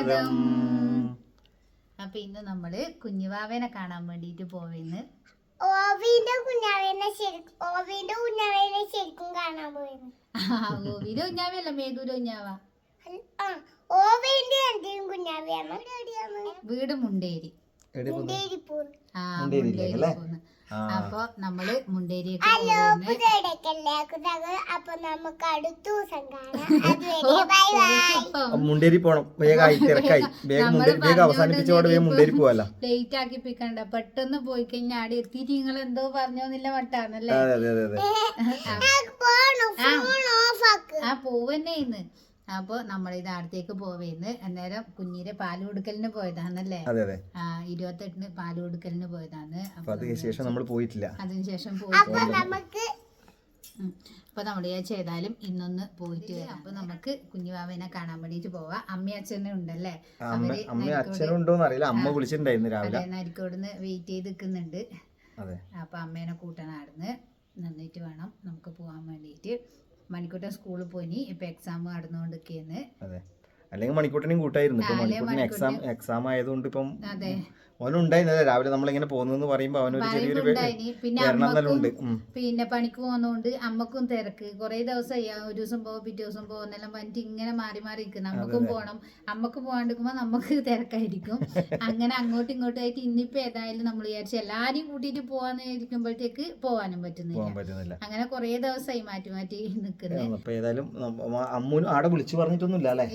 സ്വാഗതം അപ്പൊ ഇന്ന് നമ്മൾ കുഞ്ഞുവാവേനെ കാണാൻ വേണ്ടിട്ട് പോവേന്ന് ഓവിന്റെ കുഞ്ഞാവേനെ ശരിക്കും ഓവിന്റെ കുഞ്ഞാവേനെ ശരിക്കും കാണാൻ പോയിരുന്നു കുഞ്ഞാവ ഓവിന്റെ എന്തെങ്കിലും കുഞ്ഞാവയാണ്? വീട് മുണ്ടേരി. ആ മുണ്ടേരി? പോന്ന്. അപ്പൊ നമ്മൾ മുണ്ടേരിയൊക്കെ മുണ്ടേരി പോണം. വേഗമായി തിരക്കായി. വേഗം മുണ്ടേരി വേഗം അവസാനിപ്പിച്ചോടെ വേഗം മുണ്ടേരി പോവല്ല ലേറ്റ് ആക്കി പിക്കണ്ട പെട്ടെന്ന് പോയി കഴിഞ്ഞാൽ ആടെ എത്തിയിട്ട് നിങ്ങൾ എന്തോ പറഞ്ഞോന്നില്ല വട്ടാന്നല്ലേ? അതെ അതെ അതെ അതെ. പോണം. ഫോൺ ഓഫ് ആക്ക്. ആ പോവന്നെ ഇന്ന്. അപ്പൊ ഇത് അടുത്തേക്ക് പോവേന്ന്. അന്നേരം കുഞ്ഞിരെ പാൽ കൊടുക്കലിന് പോയതാണല്ലേ? അതെ അതെ. ആ ഇരുപത്തെട്ടിന് പാൽ കൊടുക്കലിന് പോയതാണ്. അതിനുശേഷം അതിന് ശേഷം നമ്മൾ പോയിട്ടില്ല. അതിനുശേഷം അപ്പൊ പോയി നമുക്ക് ഉം. അപ്പൊ നമ്മൾ ഞാൻ ചെയ്താലും ഇന്നൊന്ന് പോയിട്ട് വരാം. അപ്പൊ നമുക്ക് കുഞ്ഞുവാവേനെ കാണാൻ വേണ്ടിട്ട് പോവാം. അമ്മയും അച്ഛനും ഉണ്ടല്ലേ? അമ്മ അച്ഛനും ഉണ്ടോന്ന് അറിയില്ല. അമ്മ വിളിച്ചിട്ടുണ്ടായിരുന്നു രാവിലെ. നരിക്കോടുന്ന് വെയിറ്റ് ചെയ്ത് നിൽക്കുന്നുണ്ട്. അതെ. അപ്പൊ അമ്മേനെ അവിടുന്ന് നന്നിട്ട് വേണം നമുക്ക് പോകാൻ വേണ്ടിയിട്ട്. മണിക്കൂട്ടൻ സ്കൂളിൽ പോയി ഇപ്പൊ എക്സാം നടന്നുകൊണ്ടിരിക്കുകയെന്ന് അതെ. അല്ലെങ്കിൽ മണിക്കൂട്ടനും കൂട്ടായിരുന്നു. ഇപ്പൊ മണിക്കൂട്ടിന് എക്സാം എക്സാം ആയതുകൊണ്ട് ഇപ്പം അവനുണ്ടായിരുന്നു രാവിലെ നമ്മളിങ്ങനെ പോകുന്നെന്ന് പറയുമ്പോ അവനൊരു ചെറിയൊരു പറയുന്നുണ്ടായിനി പിന്നെ അമ്മക്കും പണിക്ക് പോകുന്നോണ്ട് അമ്മക്കും തിരക്ക്. കുറെ ദിവസമായി ഒരു ദിവസം പോകും പിറ്റേ ദിവസം പോകുന്നെല്ലാം പറഞ്ഞിട്ട് ഇങ്ങനെ മാറി മാറി നിൽക്കുന്നു നമുക്കും പോകണം അമ്മയ്ക്ക് പോകാണ്ടിരിക്കുമ്പോ നമുക്ക് തിരക്കായിരിക്കും. അങ്ങനെ അങ്ങോട്ടും ഇങ്ങോട്ടും ആയിട്ട് ഇന്നിപ്പോ ഏതായാലും നമ്മൾ വിചാരിച്ചു എല്ലാരെയും കൂട്ടിയിട്ട് പോവാന്ന് ഇരിക്കുമ്പോഴത്തേക്ക് പോവാനും പറ്റുന്നില്ല. അങ്ങനെ കുറേ ദിവസമായി മാറ്റി മാറ്റി നിൽക്കുന്നത് അപ്പൊ ഏതായാലും അമ്മൂന് ആടെ വിളിച്ചു പറഞ്ഞിട്ടൊന്നുമില്ല അല്ലെ?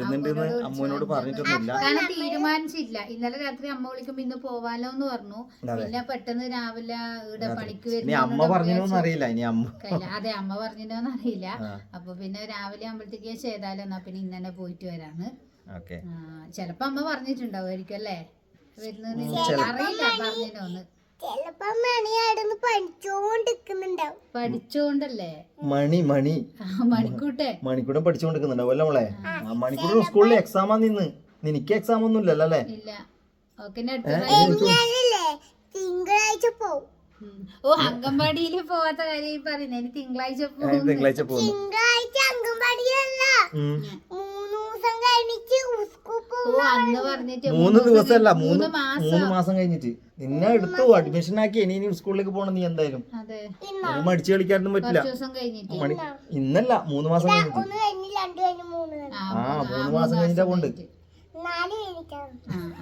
നമ്മ വരുന്നുണ്ടെന്ന് അമ്മുവിനോട് പറഞ്ഞിട്ടൊന്നുമില്ല. കാരണം തീരുമാനിച്ചില്ല ഇന്നലെ രാത്രി അമ്മ വിളിക്കുമ്പോ ഇന്ന് പോവാലോ എന്ന് പറഞ്ഞു പിന്നെ പെട്ടെന്ന് രാവിലെ ഇവിടെ പണിക്ക് ഇനി അമ്മ പറഞ്ഞോന്ന് അറിയില്ല ഇനി അമ്മ. അതെ അമ്മ പറഞ്ഞിട്ടോന്ന് അറിയില്ല. അപ്പൊ പിന്നെ രാവിലെ ആകുമ്പോഴത്തേക്ക് ചെയ്താലോ? എന്നാ പിന്നെ ഇന്നലെ പോയിട്ട് വരാന്ന്. ചെലപ്പോ അമ്മ പറഞ്ഞിട്ടുണ്ടാവുമായിരിക്കും അല്ലേ? വരുന്നത് അറിയില്ല പറഞ്ഞിട്ടോന്ന് ചെലപ്പോ മണിയാടുന്ന് പഠിച്ചോണ്ടിരിക്കുന്നുണ്ടാവും. പഠിച്ചോണ്ടല്ലേ? മണി മണി. മണിക്കൂട്ടെ. മണിക്കൂട്ടം പഠിച്ചോണ്ടിരിക്കുന്നുണ്ടാവും അല്ലേ മോളെ? ആ മണിക്കൂടം സ്കൂളിൽ എക്സാമാ നിന്ന് നിനക്ക് എക്സാം ഒന്നും ഇല്ലല്ലോ അല്ലേ? ഇല്ല. ഓക്കെ തിങ്കളാഴ്ച പോവും. ഓ അംഗൻവാടിയിൽ പോവാത്ത കാര്യം പറയുന്നേ. തിങ്കളാഴ്ച പോകും തിങ്കളാഴ്ച തിങ്കളാഴ്ച അംഗൻവാടിയല്ല. മൂന്ന് ദിവസമല്ല മൂന്ന് മൂന്ന് മാസം. മൂന്ന് മാസം കഴിഞ്ഞിട്ട്. നിന്നെ എടുത്തു അഡ്മിഷൻ ആക്കി ഇനി ഇനി സ്കൂളിലേക്ക് പോകണം നീ എന്തായാലും. മടിച്ചു കളിക്കാനൊന്നും പറ്റില്ല. ഇന്നല്ല മൂന്ന് മാസം കഴിഞ്ഞിട്ട്. ഒന്ന് കഴിഞ്ഞ് രണ്ട് കഴിഞ്ഞ് മൂന്ന് ആ, മൂന്ന്- മാസം കഴിഞ്ഞിട്ടാ പോണ്ട്.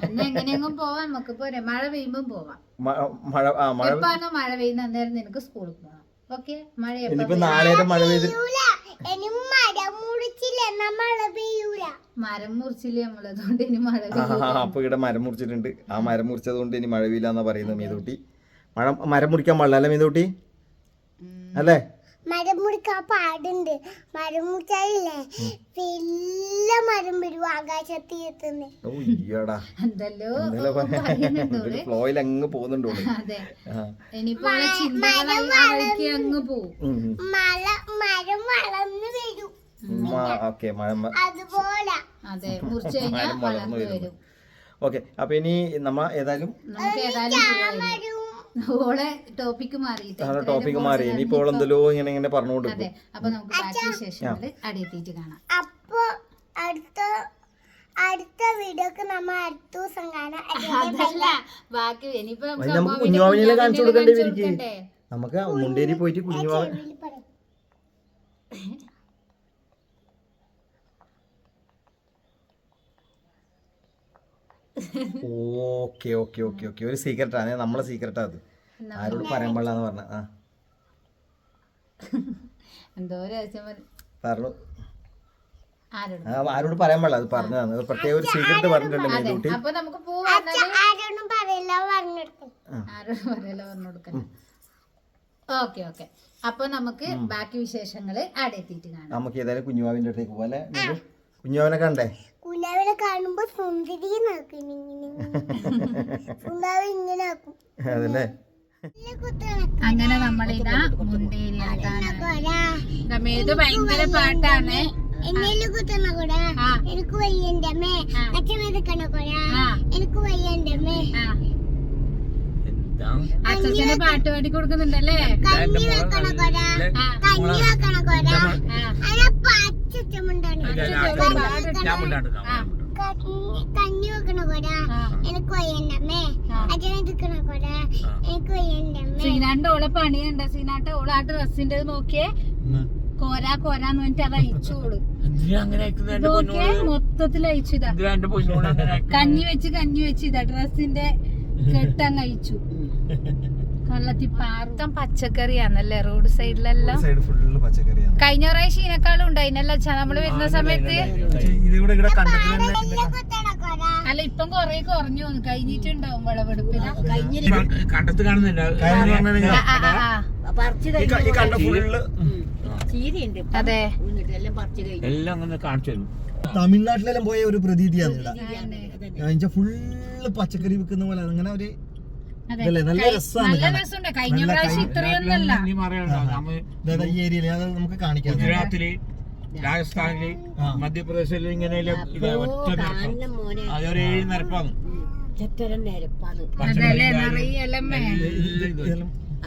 എങ്ങനെയെങ്കിലും പോവാം നമുക്ക് പോരെ മഴ പെയ്യുമ്പോ പോവാം. മഴ മഴ പെയ്യുന്ന അന്നേരം നിനക്ക് സ്കൂളിൽ പോകണം ഓക്കെ മഴ മഴ മരം മുറിച്ചില്ല മഴ നമ്മളതുകൊണ്ട് ഇനി മഴ അപ്പൊ ഇവിടെ മരം മുറിച്ചിട്ടുണ്ട്. ആ മരം മുറിച്ചത് കൊണ്ട് ഇനി മഴവില്ല എന്നാ പറയുന്നത് മീതൂട്ടി. മഴ മരം മുറിക്കാൻ പാടില്ല അല്ലേ മീതൂട്ടി? അല്ലേ? മരം മുറിക്കാൻ പാടുണ്ട്. മരം മുറിച്ചാലില്ലേ വല്ല മരം വരും ആകാശത്ത് എത്തുന്നേ. ഫ്ലോയിൽ അങ്ങ് പോകുന്നുണ്ടോ മരം വളർന്നു വരും. അതുപോലെ. മരം വളർന്നു വരും. ഓക്കെ അപ്പൊ ഇനി നമ്മ ഏതായാലും ഓളെ ടോപ്പിക്ക് ആ ടോപ്പിക്ക് മാറി. ഇനിയിപ്പോ എന്തല്ലോ ഇങ്ങനെ ഇങ്ങനെ പറഞ്ഞുകൊണ്ട് അതെ അപ്പൊ നമുക്ക് ബാക്കി വിശേഷങ്ങൾ അടിയെത്തിയിട്ട് കാണാം. അപ്പൊ അടുത്ത അടുത്ത വീഡിയോക്ക് നമ്മ അടുത്ത ദിവസം കാണാം. അതല്ല ബാക്കി ഇനിയിപ്പോ നമുക്ക് കാണിച്ചു കൊടുക്കണ്ടേ നമുക്ക് മുണ്ടേരി പോയിട്ട് കുഞ്ഞുമാവ ഓക്കെ ഓക്കെ ഓക്കെ ഓക്കെ. ഒരു സീക്രറ്റ് ആണ്. നമ്മളെ സീക്രട്ടാ അത്. ആരോട് പറയാൻ പാടില്ലാന്ന് പറഞ്ഞ. ആ. എന്തോ പറഞ്ഞു. ആരോട്? പറയാൻ പാടില്ല. അത് പറഞ്ഞതാണ് അത് പ്രത്യേക ഒരു സീക്രട്ട് പറഞ്ഞിട്ടുണ്ട് ഓക്കെ ഓക്കെ. അപ്പൊ നമുക്ക് ബാക്കി വിശേഷങ്ങൾ എത്തിയിട്ട് കാണാം. നമുക്ക് ഏതായാലും കുഞ്ഞുമാവിന്റെ അടുത്തേക്ക് പോകാം കുഞ്ഞുമാവിനെ കണ്ടേ? കുഞ്ഞാവിനെ കാണുമ്പോ സുന്ദരി ഇങ്ങനെ അതല്ലേ? അങ്ങനെ നമ്മളിതാ ഇതാ കൊരാ? മേത് ഭയങ്കര പാട്ടാണ്. എന്നെല്ലാം കുത്തണ കൊടാ. എനിക്ക് വയ്യന്റെ അമ്മേ. അച്ഛൻ മെതക്കണ കൊരാ? ആ. എനിക്ക് വയ്യന്റെ അമ്മേ അച്ഛനെ പാട്ട് പാടി കൊടുക്കുന്നുണ്ടല്ലേ? കഞ്ഞി വെക്കണ കൊരാ? ആ. കഞ്ഞി വെക്കണ കൊരാ? അച്ഛമുണ്ടാണ് ഞാൻ മുണ്ടാണ്ട് ആ. കഞ്ഞി വെക്കണ കൊട. എനിക്ക്. എടുക്കണ കൊട. എനിക്ക് ഓളെ പണിയുണ്ട. ശ്രീനാട്ട് ഓളെ ആ ഡ്രസ്സിന്റെ നോക്കിയേ. കോരാ കോരാന്ന് പറഞ്ഞിട്ട് അത് അയച്ചോൾ നോക്കിയേ മൊത്തത്തിൽ അയച്ചിതാ? കഞ്ഞി വെച്ച് കഞ്ഞി വെച്ച് ഇതാ. ഡ്രസ്സിന്റെ കെട്ടങ്ങ് അയച്ചു. കള്ളത്തി പച്ചക്കറിയാണല്ലേ? പച്ചക്കറിയാന്നല്ലേ റോഡ് സൈഡിലെല്ലാം. സൈഡ് ഫുള്ള് പച്ചക്കറിയാണ്. കഴിഞ്ഞ പ്രാവശ്യം ഇതിനേക്കാളും ഉണ്ടായിനല്ല നമ്മൾ വരുന്ന സമയത്ത്. അല്ല ഇപ്പം കൊറേ കുറഞ്ഞു വന്നു. കഴിഞ്ഞിട്ടുണ്ടാവും വിളവെടുപ്പിന് കണ്ടത്ത് കാണുന്നില്ല. അതെ. എല്ലാം അങ്ങനെ കാണിച്ചു തരും. തമിഴ്നാട്ടിലെല്ലാം പോയ ഒരു പ്രതീതിയാണ്. ഫുള്ള് പച്ചക്കറി വിൽക്കുന്ന പോലെ അങ്ങനെ. ഇതല്ലേ നല്ല രസമാണ് ഈ ഏരിയയിൽ അത് നമുക്ക് കാണിക്കാം. ഗുജറാത്തിൽ രാജസ്ഥാനിൽ. മധ്യപ്രദേശിൽ ഇങ്ങനെ അതൊരു ഏഴ് നിരപ്പാണ്.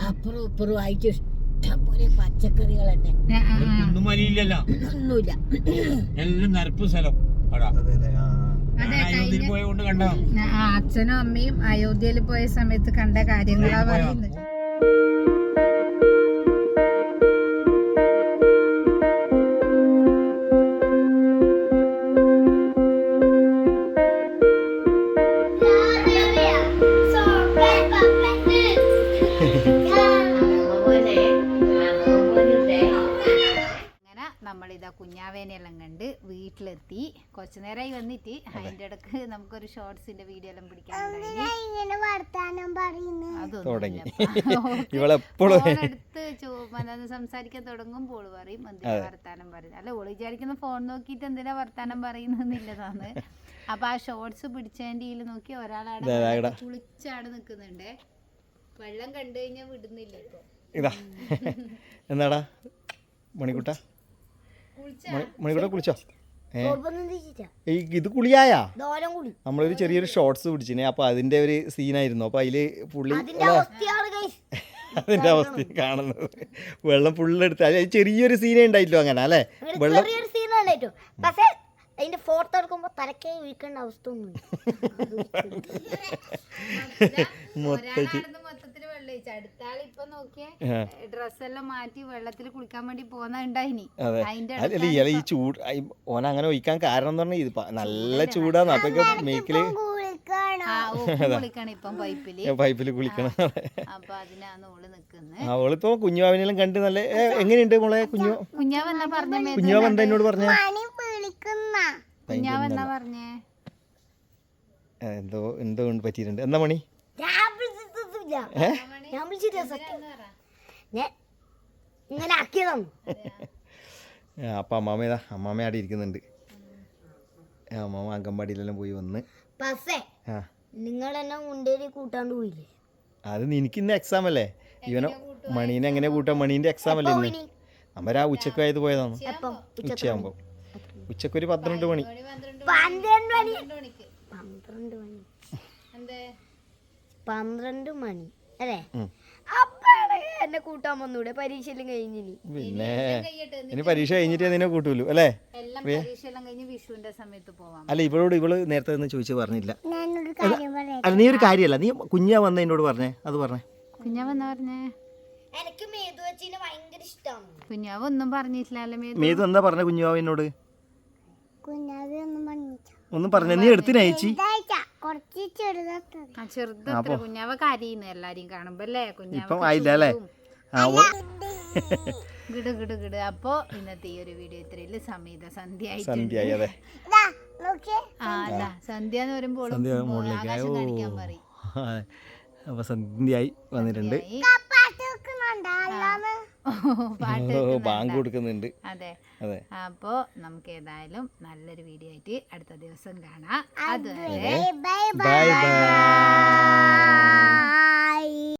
അപ്പുറം ഇപ്പുറം ആയിട്ട് പച്ചക്കറികൾ തന്നെ. ഒന്നും മലിയില്ലല്ലോ ഒന്നുമില്ല. എല്ലാം നിരപ്പ് സ്ഥലം. അവിടെ അച്ഛനും അമ്മയും അയോധ്യയിൽ പോയ സമയത്ത് കണ്ട കാര്യങ്ങളാ പറയുന്നത് വീട്ടിലെത്തി. കുറച്ചു നേരമായി വന്നിട്ട് അതിന്റെ ഇടയ്ക്ക് നമുക്കൊരു ഷോർട്സിന്റെ വീഡിയോ എല്ലാം പിടിക്കാൻ ഇങ്ങനെ വർത്താനം പറയുന്നു? തുടങ്ങി. അതൊന്നും ഇവളെപ്പോഴും എടുത്ത് സംസാരിക്കാൻ തുടങ്ങുമ്പോൾ പറയും എന്തിനാ വർത്താനം പറയുന്നത് അല്ല ഓൾ വിചാരിക്കുന്ന ഫോൺ നോക്കിയിട്ട് എന്തിനാ വർത്താനം പറയുന്നതെന്നില്ലതാണ് അപ്പൊ ആ ഷോർട്സ് പിടിച്ചതിന്റെ നോക്കി ഒരാളാണ് കുളിച്ചാണ് നിക്കുന്നുണ്ടേ. വെള്ളം കണ്ടു കഴിഞ്ഞാൽ വിടുന്നില്ല ഇപ്പൊ. ഇതാ. എന്താടാ? മണിക്കുട്ട? കുളിച്ചാ? മണി- മണിക്കുട്ട കുളിച്ചോ? ഏ? ഇത് കുളിയായാ? നമ്മളൊരു ചെറിയൊരു ഷോർട്സ് പിടിച്ചിനെ. അപ്പൊ അതിന്റെ ഒരു സീനായിരുന്നു അപ്പൊ അതിൽ പുള്ളി അതിന്റെ അവസ്ഥ കാണുന്നത്. വെള്ളം ഫുള്ളെടുത്ത് അത് ചെറിയൊരു സീനേ ഉണ്ടായില്ലോ അങ്ങനെ അല്ലേ? വെള്ളം പക്ഷെ അതിന്റെ ഫോട്ടോ എടുക്കുമ്പോ തലക്കേ വീക്കേണ്ട അവസ്ഥ ഒന്നും മൊത്തത്തിൽ. അല്ല ഈ ചൂട് ഓന അങ്ങനെ ഒഴിക്കാൻ കാരണം എന്ന് പറഞ്ഞാൽ ഇത് നല്ല ചൂടാന്ന് അപ്പൊ മേക്കിൽ ആ ഓക്ക് കുളിക്കണം ഇപ്പം പൈപ്പിൽ. പൈപ്പിൽ കുളിക്കണം. അവളിപ്പോ കുഞ്ഞുവാവിനെല്ലാം കണ്ട് നല്ല എങ്ങനെയുണ്ട് മോളെ കുഞ്ഞു? കുഞ്ഞാവ് എന്താ എന്നോട് പറഞ്ഞ? പണി വിളിക്കുന്ന. കുഞ്ഞാവ് എന്നാ പറഞ്ഞേ? എന്തോ എന്തോ പറ്റിയിട്ടുണ്ട്. എന്താ മണി? ഞാൻ വിളിച്ചില്ല സത്യം. ഞാൻ ഇങ്ങനെ ആക്കിയതാണ്. അപ്പൊ അമ്മാമ അമ്മാമ്മ അമ്മാമ അവിടെ ഇരിക്കുന്നുണ്ട്. അമ്മാമ അങ്കമ്പാടിയിലെല്ലാം പോയി വന്ന്. പക്ഷേ ആ. നിങ്ങൾ എന്നെ മുണ്ടേരി കൂട്ടാണ്ട് പോയില്ലേ? അത് നിനക്ക് ഇന്ന് എക്സാം അല്ലേ? ഇവനെ മണീനെ എങ്ങനെ കൂട്ടാ മണീന്റെ എക്സാം അല്ലേ ഇന്ന്? അമ്മരാ ഉച്ചയ്ക്ക് ഉച്ചക്കായത് പോയതാണ്. അപ്പം ഉച്ചയാകുമ്പോ ഉച്ചക്കൊരു പന്ത്രണ്ട് മണി. പന്ത്രണ്ട് മണി. പന്ത്രണ്ട് മണി. എന്തേ? പന്ത്രണ്ട് മണി അല്ലേ. അപ്പാണ് എന്നെ കൂട്ടാൻ വന്നൂടെ പരീക്ഷ എല്ലാം കഴിഞ്ഞിനി പിന്നെ ഇനി പരീക്ഷ കഴിഞ്ഞിട്ട് നിന്നെ കൂട്ടൂലു അല്ലേ? എല്ലാം പരീക്ഷയെല്ലാം കഴിഞ്ഞ് വിഷുവിന്റെ സമയത്ത് പോവാം. അല്ല ഇവളോട് ഇവൾ നേരത്തെ നിന്ന് ചോദിച്ചു പറഞ്ഞില്ല. ഞാനൊരു കാര്യം പറയാം. അല്ല നീ ഒരു കാര്യമല്ല നീ കുഞ്ഞാ വന്ന എന്നോട് പറഞ്ഞേ അത് പറഞ്ഞേ. കുഞ്ഞാവ് എന്നാ പറഞ്ഞേ? എനിക്ക് മേതു വെച്ചിന് ഭയങ്കര ഇഷ്ടമാണ് കുഞ്ഞാവ് ഒന്നും പറഞ്ഞിട്ടില്ലല്ലോ മേതു. മേതു എന്താ പറഞ്ഞ കുഞ്ഞാവ് എന്നോട്? കുഞ്ഞാവി ഒന്നും പറഞ്ഞില്ല ഒന്നും പറഞ്ഞ നീ എടുത്തിന് അയച്ചി ഇതായിട്ടാ കുറച്ച് ചെറുതാത്തത് ആ ചെറുത് കുഞ്ഞാവ് കരയുന്നു എല്ലാരെയും കാണുമ്പോ അല്ലേ? കുഞ്ഞാവ് ഇപ്പം ആയില്ല അല്ലേ? ആ ഓ. ഗിട് ഗിട് ഗിട്. അപ്പോ ഇന്നത്തെ ഈ ഒരു വീഡിയോ ഇത്രയിൽ സമീത സന്ധ്യ ആയിട്ടുണ്ട് സന്ധ്യയായി അതെ. ആ അല്ല സന്ധ്യ എന്ന് പറയുമ്പോൾ സന്ധ്യ മുകളിലേക്ക്. ആകാശം കാണിക്കാൻ പറയും. അപ്പൊ സന്ധ്യയായി വന്നിട്ടുണ്ട്. അല്ലാന്ന് പാട്ട് ഓ ബാങ്ക് കൊടുക്കുന്നുണ്ട്. അതെ. അതെ. അപ്പോ നമുക്ക് ഏതായാലും നല്ലൊരു വീഡിയോ ആയിട്ട് അടുത്ത ദിവസം കാണാം. അതുവരെ ബൈ ബൈ